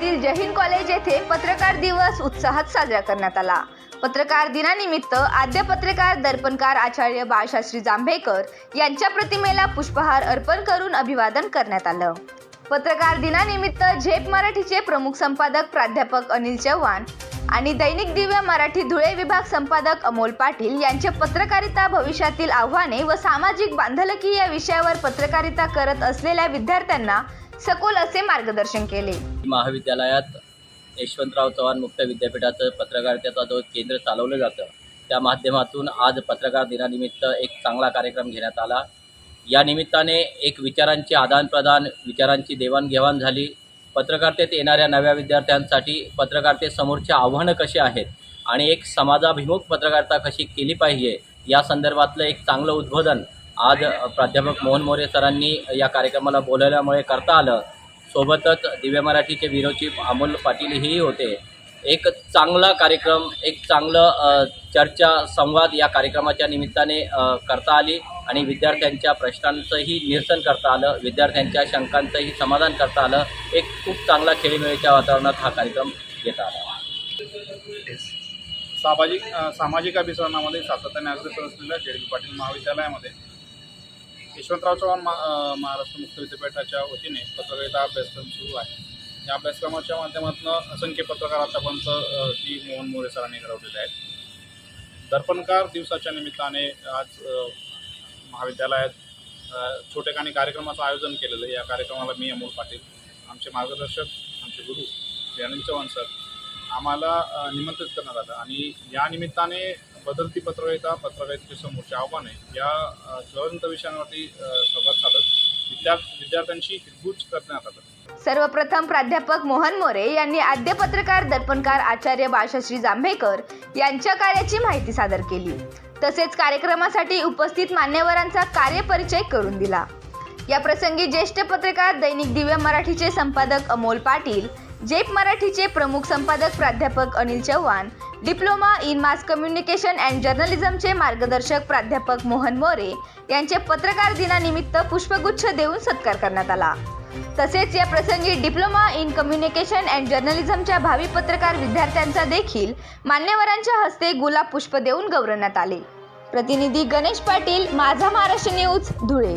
धुळ्यातील जहीन college येथे पत्रकार दिवस उत्साहात साजरा करण्यात आला. पत्रकार दिनानिमित्त आद्य पत्रकार दर्पणकार आचार्य बाळशास्त्री जांभेकर यांच्या प्रतिमेला पुष्पहार अर्पण करून अभिवादन करण्यात आलं. पत्रकार दिनानिमित्त झेप मराठीचे प्रमुख संपादक प्राध्यापक अनिल चव्हाण आणि दैनिक दिव्य मराठी धुळे विभाग संपादक अमोल पाटील यांचे पत्रकारिता भविष्यातील आव्हाने व सामाजिक बांधलकी या विषयावर पत्रकारिता करत असलेल्या विद्यार्थ्यांना सखोल असे मार्गदर्शन केले. महाविद्यालयात यशवंतराव चव्हाण मुक्त विद्यापीठाचं पत्रकारितेचा जो केंद्र चालवलं जातं त्या माध्यमातून आज पत्रकार दिनानिमित्त एक चांगला कार्यक्रम घेण्यात आला. या निमित्ताने एक विचारांचे आदानप्रदान विचारांची देवाणघेवाण झाली. पत्रकारितेत येणाऱ्या नव्या विद्यार्थ्यांसाठी पत्रकारितेसमोरची आव्हानं कशी आहेत आणि एक समाजाभिमुख पत्रकारिता कशी केली पाहिजे या संदर्भातलं एक चांगलं उद्बोधन आज प्राध्यापक मोहन मोरे सरांनी या कार्यक्रमाला बोलवल्यामुळे करता आलं. सोबतच दिव्य मराठीचे ब्युरो अमोल पाटीलही होते. एक चांगला कार्यक्रम एक चांगलं चर्चा संवाद या कार्यक्रमाच्या निमित्ताने करता आली आणि विद्यार्थ्यांच्या प्रश्नांचंही निरसन करता आलं विद्यार्थ्यांच्या शंकांचंही समाधान करता आलं. एक खूप चांगला खेळीमेळीच्या वातावरणात हा कार्यक्रम घेता आला. सामाजिक सामाजिक अभिसरणामध्ये सातत्याने अग्रेसर असलेल्या जे पाटील महाविद्यालयामध्ये यशवंतराव चव्हाण मा महाराष्ट्र मुक्त विद्यापीठाच्या वतीने पत्रकारिता अभ्यासक्रम सुरू आहे. या अभ्यासक्रमाच्या माध्यमातून असंख्य पत्रकार आतापर्यंत अ, मोहन मोरे सरांनी घडवलेले आहेत. दर्पणकार दिवसाच्या निमित्ताने आज महाविद्यालयात अ, छोटेखानी कार्यक्रमाचं आयोजन केलेलं आहे. या कार्यक्रमाला मी अमोल पाटील आमचे मार्गदर्शक आमचे गुरु जयानंद चव्हाण सर आम्हाला निमंत्रित करण्यात आलं. आणि या निमित्ताने बदलती पत्रकारिता पत्रकारितेचे समोरचे आव्हाने या ज्वलंत विषयांवरती संवाद साधत विद्या विद्यार्थ्यांशी हितगुज करण्यात आलं. सर्वप्रथम प्राध्यापक मोहन मोरे यांनी आद्य पत्रकार दर्पणकार आचार्य बाळशास्त्री जांभेकर यांच्या कार्याची माहिती सादर केली. तसेच कार्यक्रमासाठी उपस्थित मान्यवरांचा कार्यपरिचय करून दिला. या प्रसंगी ज्येष्ठ पत्रकार दैनिक दिव्य मराठीचे संपादक अमोल पाटील जेप मराठीचे प्रमुख संपादक प्राध्यापक Anil Chavan diploma in mass communication and जर्नलिझमचे मार्गदर्शक प्राध्यापक मोहन मोरे यांचे पत्रकार दिनानिमित्त पुष्पगुच्छ देऊन सत्कार करण्यात आला. तसेच या प्रसंगी डिप्लोमा इन कम्युनिकेशन अँड जर्नलिझमच्या भावी पत्रकार विद्यार्थ्यांचा देखील मान्यवरांच्या हस्ते गुलाब पुष्प देऊन गौरवण्यात आले. प्रतिनिधी गणेश पाटील माझा महाराष्ट्र न्यूज धुळे.